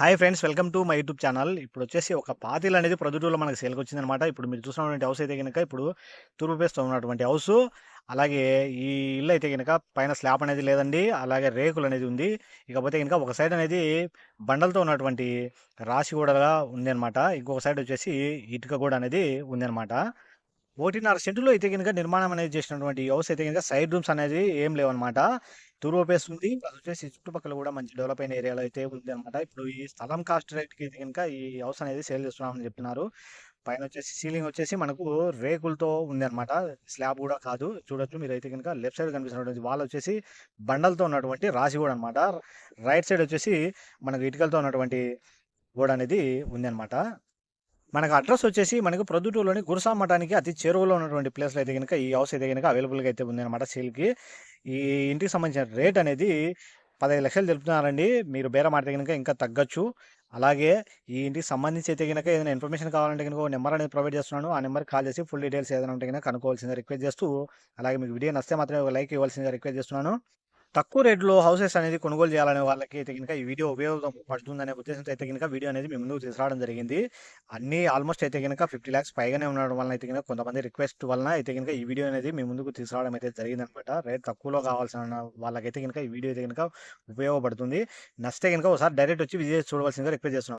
Hi friends welcome to my YouTube channel. ఇప్పుడు వచ్చేసి ఒక పాతిల్ అనేది ప్రొద్దుటూరులో మనకి సేల్కి వచ్చిందనమాట ఇప్పుడు మీరు చూసినటువంటి హౌస్ అయితే కనుక ఇప్పుడు తూర్పు పేస్తో ఉన్నటువంటి హౌస్ అలాగే ఈ ఇల్లు అయితే కనుక పైన స్లాబ్ అనేది లేదండి అలాగే రేకులు అనేది ఉంది. ఇకపోతే కనుక ఒక సైడ్ అనేది బండలతో ఉన్నటువంటి రాశి కూడా ఉంది అనమాట ఇంకొక సైడ్ వచ్చేసి ఇటుక కూడా అనేది ఉంది అనమాట ఒకటిన్నర సెంటులో అయితే కనుక నిర్మాణం అనేది చేసినటువంటి హౌస్ అయితే కనుక సైడ్ రూమ్స్ అనేది ఏం లేవన్నమాట. తూర్పు ఉంది అది వచ్చేసి చుట్టుపక్కల కూడా మంచి డెవలప్ అయిన ఏరియాలో అయితే ఉంది అనమాట ఇప్పుడు ఈ స్థలం కాస్ట్ రేట్కి అయితే కనుక ఈ హౌస్ అనేది సేల్ చేస్తున్నామని చెప్తున్నారు పైన వచ్చేసి సీలింగ్ వచ్చేసి మనకు రేకులతో ఉంది అనమాట స్లాబ్ కూడా కాదు. చూడొచ్చు మీరు అయితే కనుక లెఫ్ట్ సైడ్ కనిపిస్తున్నటువంటి వాళ్ళు వచ్చేసి బండలతో ఉన్నటువంటి రాశి కూడా అనమాట రైట్ సైడ్ వచ్చేసి మనకు ఇటుకలతో ఉన్నటువంటి గోడ అనేది ఉంది అనమాట మనకు అడ్రస్ వచ్చేసి మనకు ప్రొద్దుటూరులోని గురుసా మఠానికి అతి చేరువలో ఉన్నటువంటి ప్లేస్లో అయితే కనుక ఈ హౌస్ అయితే కనుక అవైలబుల్గా అయితే ఉంది అనమాట సేల్కి ఈ ఇంటికి సంబంధించిన రేట్ అనేది పదహైదు లక్షలు తెలుపుతున్నారండి. మీరు బేరం ఆడితే కనుక ఇంకా తగ్గచ్చు. అలాగే ఈ ఇంటికి సంబంధించి అయితే కనుక ఏదైనా ఇన్ఫర్మేషన్ కావాలంటే కనుక నెంబర్ అనేది ప్రొవైడ్ చేస్తున్నాను. ఆ నెంబర్ కాల్ చేసి ఫుల్ డీటెయిల్స్ ఏదైనా ఉంటే కనుక కనుక్కోవాల్సిందిగా రిక్వెస్ట్ చేస్తూ అలాగే మీకు వీడియో నస్తే మాత్రమే ఒక లైక్ ఇవ్వాల్సిందిగా రిక్వెస్ట్ చేస్తున్నాను. తక్కువ రేట్లో హౌసెస్ అనేది కొనుగోలు చేయాలనే వాళ్ళకి అయితే కనుక ఈ వీడియో ఉపయోగం పడుతుందనే ఉద్దేశంతో అయితే కనుక వీడియో అనేది మీ ముందుకు తీసుకురావడం జరిగింది. అన్ని ఆల్మోస్ట్ అయితే కనుక ఫిఫ్టీ ల్యాక్స్ పైగానే ఉండడం వలన అయితే కనుక కొంతమంది రిక్వెస్ట్ వలన అయితే కనుక ఈ వీడియో అనేది మీ ముందుకు తీసుకురావడం అయితే జరిగింది అనమాట రేట్ తక్కువలో కావాల్సిన వాళ్ళకైతే కనుక ఈ వీడియో అయితే కనుక ఉపయోగపడుతుంది. నచ్చితే కనుక ఒకసారి డైరెక్ట్ వచ్చి విజిట్ చూడవలసిందిగా రిక్వెస్ట్ చేస్తున్నాం.